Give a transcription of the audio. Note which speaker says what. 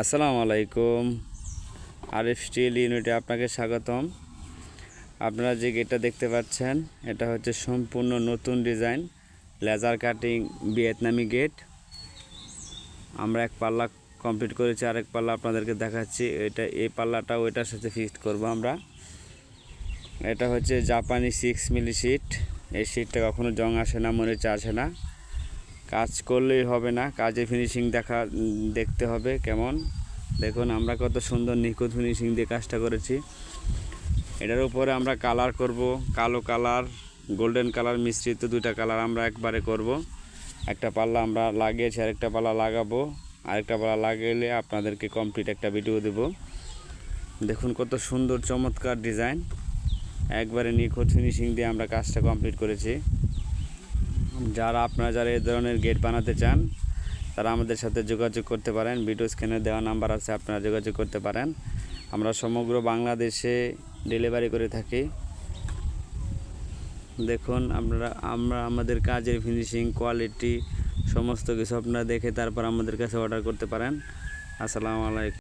Speaker 1: আসসালামু আলাইকুম। আর আরিফ স্টিল ইউনিটে আপনাকে স্বাগতম। আপনারা যে গেটটা দেখতে পাচ্ছেন, এটা হচ্ছে সম্পূর্ণ নতুন ডিজাইন, লেজার কাটিং ভিয়েতনামি গেট। আমরা এক পাল্লা কমপ্লিট করেছি, আরেক পাল্লা আপনাদেরকে দেখাচ্ছি। এটা, এই পাল্লাটা ওইটার সাথে ফিক্সড করব আমরা। এটা হচ্ছে জাপানি সিক্স মিলি শিট এই শিটটা কখনো জং আসে না, মরিচা আসে না। কাজ করলেই হবে না, কাজে ফিনিশিং দেখা, দেখতে হবে কেমন। দেখুন, আমরা কত সুন্দর নিখুঁত ফিনিশিং দিয়ে কাজটা করেছি। এটার উপরে আমরা কালার করব, কালো কালার গোল্ডেন কালার মিশ্রিত দুইটা কালার আমরা একবারে করব। একটা পাল্লা আমরা লাগিয়েছি, আরেকটা পাল্লা লাগাবো। আরেকটা পাল্লা লাগাইলে আপনাদেরকে কমপ্লিট একটা ভিডিও দেব। দেখুন, কত সুন্দর চমৎকার ডিজাইন একবারে নিখুঁত ফিনিশিং দিয়ে আমরা কাজটা কমপ্লিট করেছি। যারা আপনারা যারা এই ধরনের গেট বানাতে চান, তারা আমাদের সাথে যোগাযোগ করতে পারেন। ভিডিও স্ক্রিনে দেওয়া নাম্বার আছে, আপনারা যোগাযোগ করতে পারেন। আমরা সমগ্র বাংলাদেশে ডেলিভারি করে থাকি। দেখুন, আমরা আমরা, আমাদের কাজের ফিনিশিং কোয়ালিটি সমস্ত কিছু আপনারা দেখে তারপর আমাদের কাছে অর্ডার করতে পারেন। আসসালামু আলাইকুম।